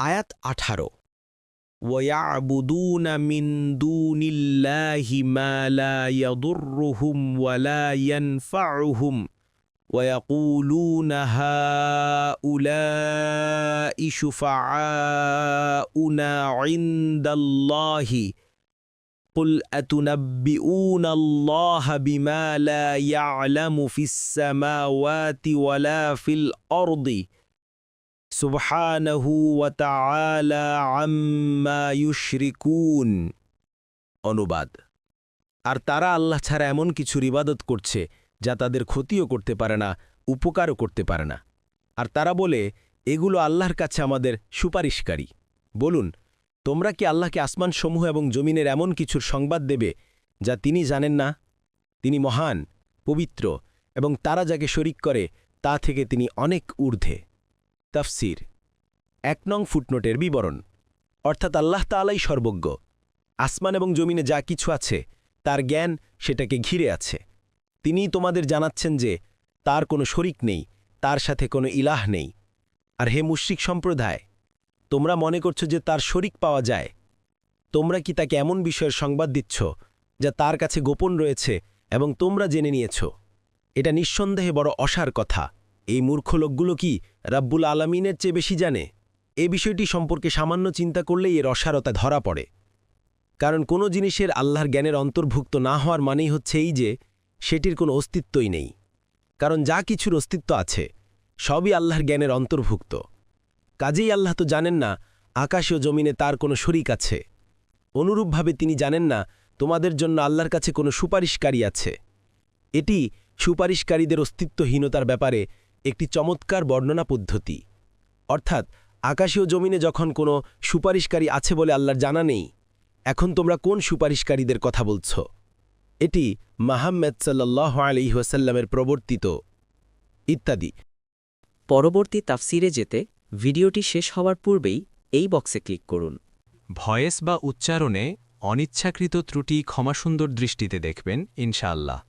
আয়াত আঠারো ويعبدون من دون الله ما لا يضرهم ولا ينفعهم ويقولون هؤلاء شفعاؤنا عند الله قل أتنبئون الله بما لا يعلم في السماوات ولا في الأرض সুবহানাহু ওয়া তাআলা আম্মা ইউশরিকুন। অনুবাদ। আর তারা আল্লাহ ছাড়া এমন কিছুর ইবাদত করছে যা তাদের ক্ষতিও করতে পারে না, উপকারও করতে পারে না। আর তারা বলে, এগুলো আল্লাহর কাছে আমাদের সুপারিশকারী। বলুন, তোমরা কি আল্লাহকে আসমানসমূহ এবং জমিনের এমন কিছুর সংবাদ দেবে যা তিনি জানেন না? তিনি মহান, পবিত্র এবং তারা যাকে শরিক করে, তা থেকে তিনি অনেক ঊর্ধ্বে। তাফসির। এক নং ফুটনোটের বিবরণ। অর্থাৎ আল্লাহ তালাই সর্বজ্ঞ। আসমান এবং জমিনে যা কিছু আছে, তার জ্ঞান সেটাকে ঘিরে আছে। তিনিই তোমাদের জানাচ্ছেন যে, তার কোনো শরিক নেই, তার সাথে কোনো ইলাহ নেই। আর হে মুশ্রিক সম্প্রদায়, তোমরা মনে করছ যে তার শরিক পাওয়া যায়? তোমরা কি তাকে এমন বিষয়ের সংবাদ দিচ্ছ, যা তার কাছে গোপন রয়েছে এবং তোমরা জেনে নিয়েছ? এটা নিঃসন্দেহে বড় অসার কথা। এই মূর্খ লোকগুলো কি রাব্বুল আলমিনের চেয়ে বেশি জানে? এ বিষয়টি সম্পর্কে সামান্য চিন্তা করলেই এর অসারতা ধরা পড়ে। কারণ কোনো জিনিসের আল্লাহর জ্ঞানের অন্তর্ভুক্ত না হওয়ার মানেই হচ্ছে এই যে, সেটির কোনো অস্তিত্বই নেই। কারণ যা কিছুর অস্তিত্ব আছে, সবই আল্লাহর জ্ঞানের অন্তর্ভুক্ত। কাজেই আল্লাহ তো জানেন না, আকাশ ও জমিনে তার কোনো শরিক আছে। অনুরূপভাবে তিনি জানেন না, তোমাদের জন্য আল্লাহর কাছে কোনো সুপারিশকারী আছে। এটি সুপারিশকারীদের অস্তিত্বহীনতার ব্যাপারে একটি চমৎকার বর্ণনা পদ্ধতি। অর্থাৎ আকাশীয় জমিনে যখন কোনো সুপারিশকারী আছে বলে আল্লাহর জানা নেই এখন তোমরা কোন সুপারিশকারীদের কথা বলছ? এটি মাহাম্মদ সাল্লাহ আলিহাসাল্লামের প্রবর্তিত ইত্যাদি। পরবর্তী তাফসিরে যেতে ভিডিওটি শেষ হওয়ার পূর্বেই এই বক্সে ক্লিক করুন। ভয়েস বা উচ্চারণে অনিচ্ছাকৃত ত্রুটি ক্ষমাসুন্দর দৃষ্টিতে দেখবেন ইনশাআল্লাহ।